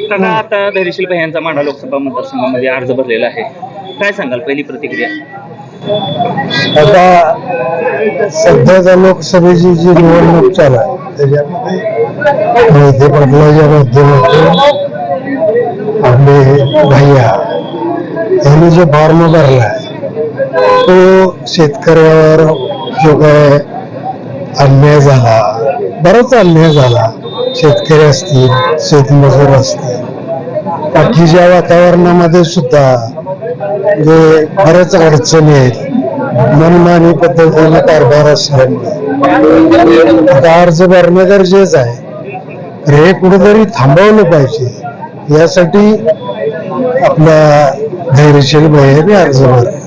काका आता धैर्यशील यांचा मांडा लोकसभा मतदारसंघामध्ये अर्ज भरलेला आहे. काय सांगाल पहिली प्रतिक्रिया? आता सध्याच्या लोकसभेची जी निवडणूक चालू आहे त्याच्यामध्ये मोहिते पाटलाच्या माध्यमातून आपले भैया यांनी जो फॉर्म भरला तो शेतकऱ्यावर जो काय अन्याय झाला बराच अन्याय झाला. शेतकरी असतील शेतमजूर असतील बाकीच्या वातावरणामध्ये सुद्धा जे बऱ्याच अडचणी आहेत मनमानी पद्धतीने कारभार असल्यामुळे आता अर्ज भरणं गरजेचं आहे. हे कुठेतरी थांबवलं पाहिजे. यासाठी आपल्या धैर्यशील भैयाने अर्ज भरला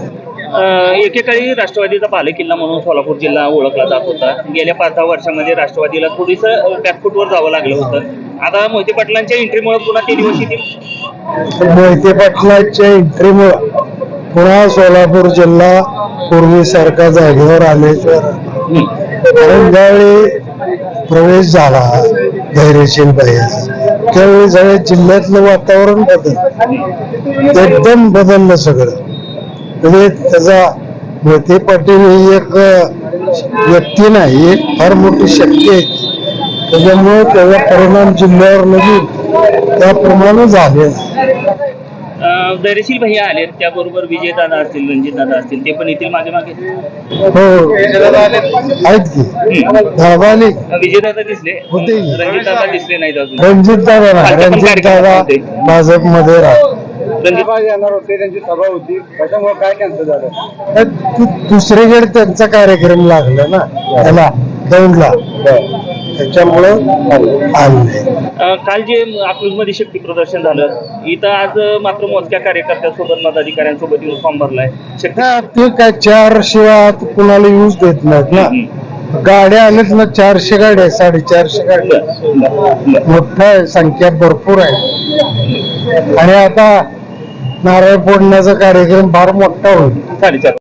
एकेकाळी राष्ट्रवादीचा बालेकिल्ला म्हणून सोलापूर जिल्हा ओळखला जात होता. गेल्या पाच दहा वर्षामध्ये राष्ट्रवादीला थोडीसं बॅकफूटवर जावं लागलं होतं. आता मोहिते पाटलांच्या एंट्रीमुळे पुन्हा ते दिवस येतील मोहिते पाटलांच्या एंट्रीमुळे पुन्हा सोलापूर जिल्हा पूर्वीसारखा जागेवर आल्याशिवाय कारण ज्यावेळी प्रवेश झाला धैर्यशील पाहिजे त्यावेळी सगळ्या जिल्ह्यातलं वातावरण बदल एकदम बदललं सगळं. म्हणजे त्याचा मोहिते पाटील ही एक व्यक्ती नाही फार मोठी शक्ती आहे. त्याच्यामुळे त्याचा परिणाम जिल्ह्यावर लगेच त्याप्रमाणे झाले. अं, धैर्यशील भैया आले त्याबरोबर विजय दादा असतील रणजित दादा असतील ते पण येतील मागे मागे? हो. आहेत की? दादाने विजय दादा दिसले. होते. रणजित दादा दिसले नाहीत अजून. रणजित दादा रणजित दादा भाजपमध्ये राहतो रणजित येणार होते त्यांची सभा होती. त्याच्यामुळे काय कॅन्सल झालं? तर दु- दुसरीकडे त्यांचा कार्यक्रम लागला ना त्याला दौंडला. त्याच्यामुळं काल जे अकलूजमध्ये शक्ती प्रदर्शन झालं इथं आज मात्र मोजक्या कार्यकर्त्यांसोबत पदाधिकाऱ्यांसोबत येऊन फॉर्म भरलाय. शक्ती ते काय चार शिवाय कुणाला यूज देत नाहीत ना. गाड्या आल्यात ना चारशे गाड्या साडेचारशे गाड्या. मोठा आहे, संख्या भरपूर आहे आणि आता नारळ फोडण्याचा कार्यक्रम फार मोठा होईल. साडेचार